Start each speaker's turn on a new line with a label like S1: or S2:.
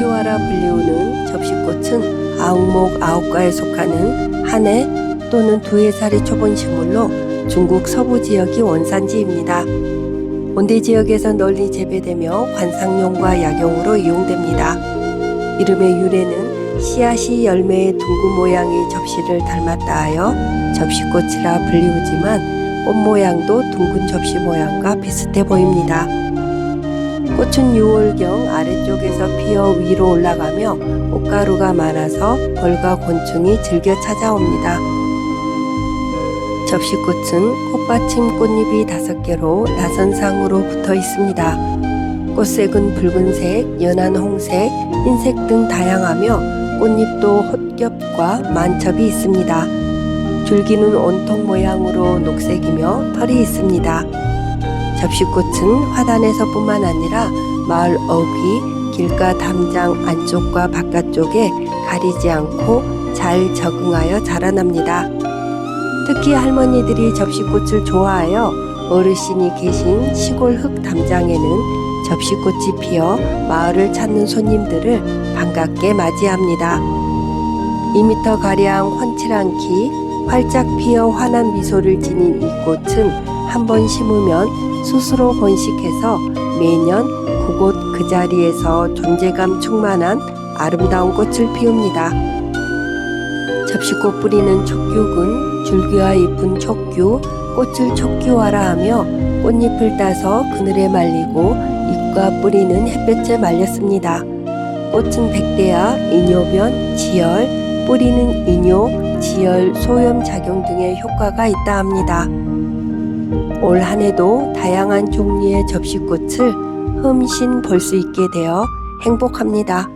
S1: 척규화라 불리우는 접시꽃은 아웅목 아홉과에 속하는 한 해 또는 두 해살이 초본 식물로 중국 서부 지역이 원산지입니다. 온대 지역에서 널리 재배되며 관상용과 약용으로 이용됩니다. 이름의 유래는 씨앗이 열매의 둥근 모양의 접시를 닮았다 하여 접시꽃이라 불리우지만 꽃 모양도 둥근 접시 모양과 비슷해 보입니다. 꽃은 6월경 아래쪽에서 피어 위로 올라가며 꽃가루가 많아서 벌과 곤충이 즐겨 찾아옵니다. 접시꽃은 꽃받침 꽃잎이 다섯 개로 나선상으로 붙어 있습니다. 꽃색은 붉은색, 연한 홍색, 흰색 등 다양하며 꽃잎도 헛겹과 만첩이 있습니다. 줄기는 온통 모양으로 녹색이며 털이 있습니다. 접시꽃은 화단에서뿐만 아니라 마을 어귀, 길가 담장 안쪽과 바깥쪽에 가리지 않고 잘 적응하여 자라납니다. 특히 할머니들이 접시꽃을 좋아하여 어르신이 계신 시골 흙 담장에는 접시꽃이 피어 마을을 찾는 손님들을 반갑게 맞이합니다. 2미터 가량 훤칠한 키, 활짝 피어 환한 미소를 지닌 이 꽃은 한 번 심으면 스스로 번식해서 매년 그곳 그 자리에서 존재감 충만한 아름다운 꽃을 피웁니다. 접시꽃 뿌리는 촉규군 줄기와 잎은 촉규, 꽃을 촉규화라 하며 꽃잎을 따서 그늘에 말리고 잎과 뿌리는 햇볕에 말렸습니다. 꽃은 백대야, 이뇨변, 지열, 뿌리는 이뇨, 지열, 소염 작용 등의 효과가 있다 합니다. 올 한 해도 다양한 종류의 접시꽃을 흠씬 볼수 있게 되어 행복합니다.